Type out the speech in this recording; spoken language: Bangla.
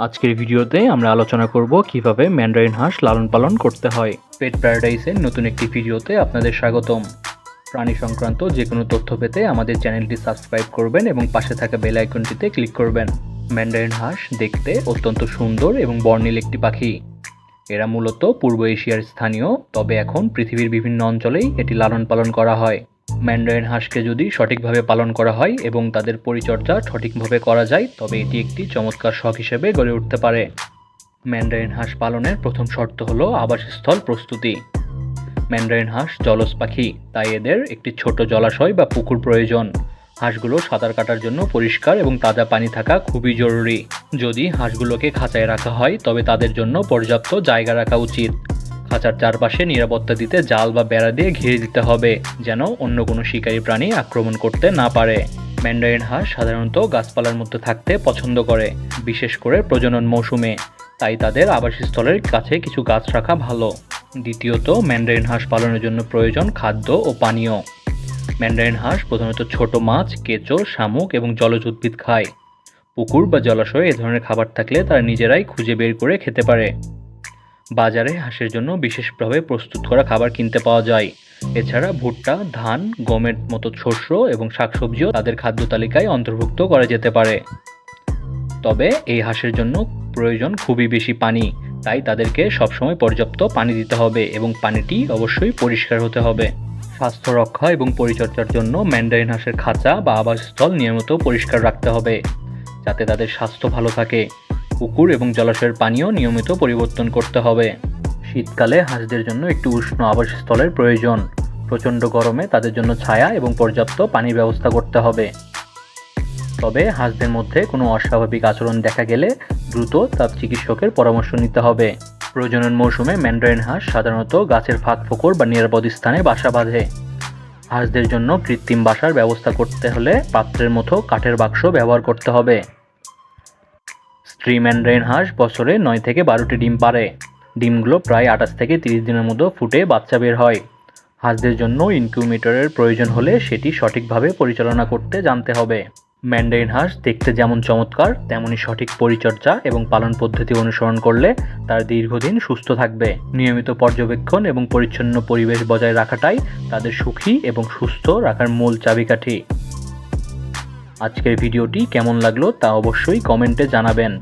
আজকের ভিডিওতে আমরা আলোচনা করব কীভাবে ম্যান্ডারিন হাঁস লালন পালন করতে হয়। পেট প্যারাডাইসের নতুন একটি ভিডিওতে আপনাদের স্বাগতম। প্রাণী সংক্রান্ত যে কোনো তথ্য পেতে আমাদের চ্যানেলটি সাবস্ক্রাইব করবেন এবং পাশে থাকা বেল আইকনটিতে ক্লিক করবেন। ম্যান্ডারিন হাঁস দেখতে অত্যন্ত সুন্দর এবং বর্ণিল একটি পাখি। এরা মূলত পূর্ব এশিয়ার স্থানীয়, তবে এখন পৃথিবীর বিভিন্ন অঞ্চলেই এটি লালন পালন করা হয়। ম্যান্ডারিন হাঁসকে যদি সঠিকভাবে পালন করা হয় এবং তাদের পরিচর্যা সঠিকভাবে করা যায়, তবে এটি একটি চমৎকার শখ হিসেবে গড়ে উঠতে পারে। ম্যান্ডারিন হাঁস পালনের প্রথম শর্ত হল আবাসস্থল প্রস্তুতি। ম্যান্ডারিন হাঁস জলজ পাখি, তাই এদের একটি ছোট জলাশয় বা পুকুর প্রয়োজন। হাঁসগুলো সাঁতার কাটার জন্য পরিষ্কার এবং তাজা পানি থাকা খুবই জরুরি। যদি হাঁসগুলোকে খাঁচায় রাখা হয়, তবে তাদের জন্য পর্যাপ্ত জায়গা রাখা উচিত। খাঁচার চারপাশে নিরাপত্তা দিতে জাল বা বেড়া দিয়ে ঘিরে দিতে হবে, যেন অন্য কোনো শিকারী প্রাণী আক্রমণ করতে না পারে। ম্যান্ডারিন হাঁস সাধারণত গাছপালার মধ্যে থাকতে পছন্দ করে, বিশেষ করে প্রজনন মৌসুমে। তাই তাদের আবাসস্থলের কাছে কিছু গাছ রাখা ভালো। দ্বিতীয়ত, ম্যান্ডারিন হাঁস পালনের জন্য প্রয়োজন খাদ্য ও পানীয়। ম্যান্ডারিন হাঁস প্রধানত ছোট মাছ, কেঁচো, শামুক এবং জলজ উদ্ভিদ খায়। পুকুর বা জলাশয়ে এ ধরনের খাবার থাকলে তারা নিজেরাই খুঁজে বের করে খেতে পারে। বাজারে হাঁসের জন্য বিশেষভাবে প্রস্তুত করা খাবার কিনতে পাওয়া যায়। এছাড়া ভুট্টা, ধান, গমের মতো শস্য এবং শাকসবজিও তাদের খাদ্য তালিকায় অন্তর্ভুক্ত করা যেতে পারে। তবে এই হাঁসের জন্য প্রয়োজন খুবই বেশি পানি, তাই তাদেরকে সবসময় পর্যাপ্ত পানি দিতে হবে এবং পানিটি অবশ্যই পরিষ্কার হতে হবে। স্বাস্থ্য রক্ষা এবং পরিচর্যার জন্য ম্যান্ডারিন হাঁসের খাঁচা বা আবাসস্থল নিয়মিত পরিষ্কার রাখতে হবে, যাতে তাদের স্বাস্থ্য ভালো থাকে। পুকুর এবং জলাশয়ের পানিও নিয়মিত পরিবর্তন করতে হবে। শীতকালে হাঁসদের জন্য একটি উষ্ণ আবাসস্থলের প্রয়োজন। প্রচণ্ড গরমে তাদের জন্য ছায়া এবং পর্যাপ্ত পানির ব্যবস্থা করতে হবে। তবে হাঁসদের মধ্যে কোনো অস্বাভাবিক আচরণ দেখা গেলে দ্রুত তার চিকিৎসকের পরামর্শ নিতে হবে। প্রজনন মৌসুমে ম্যান্ডারিন হাঁস সাধারণত গাছের ফাঁক ফোকর বা নিরাপদ স্থানে বাসা বাঁধে। হাঁসদের জন্য কৃত্রিম বাসার ব্যবস্থা করতে হলে পাত্রের মতো কাঠের বাক্স ব্যবহার করতে হবে। স্ত্রী ম্যান্ডারিন হাঁস বছরে নয় থেকে বারোটি ডিম পারে। ডিমগুলো প্রায় আঠাশ থেকে তিরিশ দিনের মতো ফুটে বাচ্চা বের হয়। হাঁসদের জন্য ইনকিউমেটরের প্রয়োজন হলে সেটি সঠিকভাবে পরিচালনা করতে জানতে হবে। ম্যান্ডারিন হাঁস দেখতে যেমন চমৎকার, তেমনি সঠিক পরিচর্যা এবং পালন পদ্ধতি অনুসরণ করলে তার দীর্ঘদিন সুস্থ থাকবে। নিয়মিত পর্যবেক্ষণ এবং পরিচ্ছন্ন পরিবেশ বজায় রাখাটাই তাদের সুখী এবং সুস্থ রাখার মূল চাবিকাঠি। আজকের ভিডিওটি কেমন লাগল তা অবশ্যই কমেন্টে জানাবেন।